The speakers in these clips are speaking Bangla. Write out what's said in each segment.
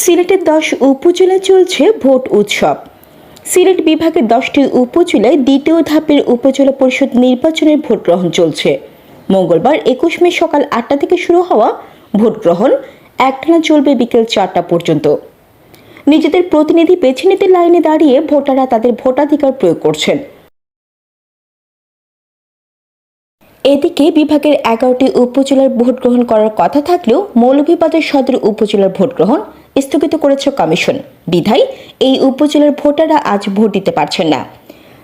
সিলেটের দশ উপজেলায় চলছে ভোট উৎসব। সিলেট বিভাগের দশটি উপজেলায় দ্বিতীয় ধাপের উপজেলা পরিষদ নির্বাচনের ভোট গ্রহণ চলছে। মঙ্গলবার একুশ মে সকাল আটটা থেকে শুরু হওয়া ভোট গ্রহণ একটানা চলবে বিকেল চারটা পর্যন্ত। নিজেদের প্রতিনিধি বেছে নিতে লাইনে দাঁড়িয়ে ভোটাররা তাদের ভোটাধিকার প্রয়োগ করছেন। এদিকে বিভাগের এগারোটি উপজেলার ভোট গ্রহণ করার কথা থাকলেও মৌলভীবাজার সদর উপজেলার ভোট গ্রহণ স্থগিত করেছে কমিশন। বিধায় এই উপজেলার ভোটাররা আজ ভোট দিতে পারছেন না।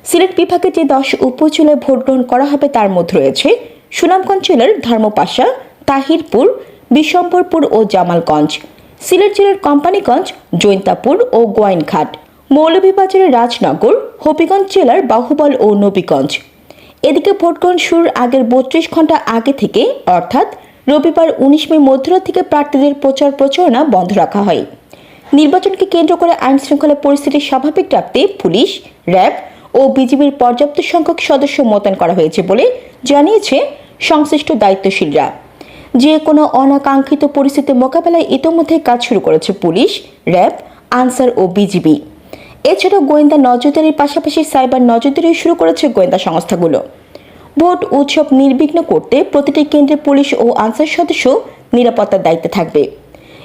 সিলেট বিভাগে যে দশ উপজেলায় ভোট গ্রহণ করা হবে তার মধ্যে রয়েছে সুনামগঞ্জ জেলার ধর্মপাশা, তাহিরপুর, বিশম্বরপুর ও জামালগঞ্জ। সিলেট জেলার কোম্পানিগঞ্জ, জৈন্তাপুর ও গোয়াইনঘাট। মৌলভীবাজারের রাজনগর, হবিগঞ্জ জেলার বাহুবল ও নবীগঞ্জ। এদিকে ভোটগ্রহণ শুরুর আগের বত্রিশ ঘণ্টা আগে থেকে, অর্থাৎ রবিবার উনিশ মে মধ্যরাত থেকে প্রার্থীদের প্রচার প্রচারণা বন্ধ রাখা হয়। নির্বাচনকে কেন্দ্র করে আইন শৃঙ্খলা পরিস্থিতি স্বাভাবিক রাখতে পুলিশ, র্যাব ও বিজিবির পর্যাপ্ত সংখ্যক সদস্য মোতায়েন করা হয়েছে বলে জানিয়েছে সংশ্লিষ্ট দায়িত্বশীলরা। যে কোনো অনাকাঙ্ক্ষিত পরিস্থিতি মোকাবেলায় ইতোমধ্যে কাজ শুরু করেছে পুলিশ, র্যাব, আনসার ও বিজিবি। এছাড়াও গোয়েন্দা নজরদারির পাশাপাশি সাইবার নজরদারি শুরু করেছে গোয়েন্দা সংস্থাগুলো। ভোট, উৎসব নির্বিঘ্ন করতে প্রতিটি কেন্দ্রে পুলিশ ও আনসার সদস্য নিরাপত্তার দায়িত্বে থাকবে।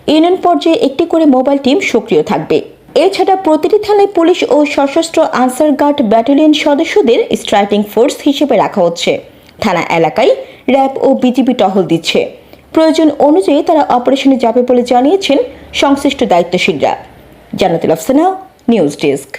ইউনিয়ন পর্যায়ে একটি করে মোবাইল টিম সক্রিয় থাকবে। এছাড়া প্রতিটি থানায় পুলিশ ও সশস্ত্র আনসার গার্ড ব্যাটালিয়ন সদস্যদের স্ট্রাইকিং ফোর্স হিসেবে রাখা হচ্ছে। থানা এলাকায় র্যাব ও বিজিবি টহল দিচ্ছে। প্রয়োজন অনুযায়ী তারা অপারেশনে যাবে বলে জানিয়েছেন সংশ্লিষ্ট দায়িত্বশীলরা। Jannatul Afsana news desk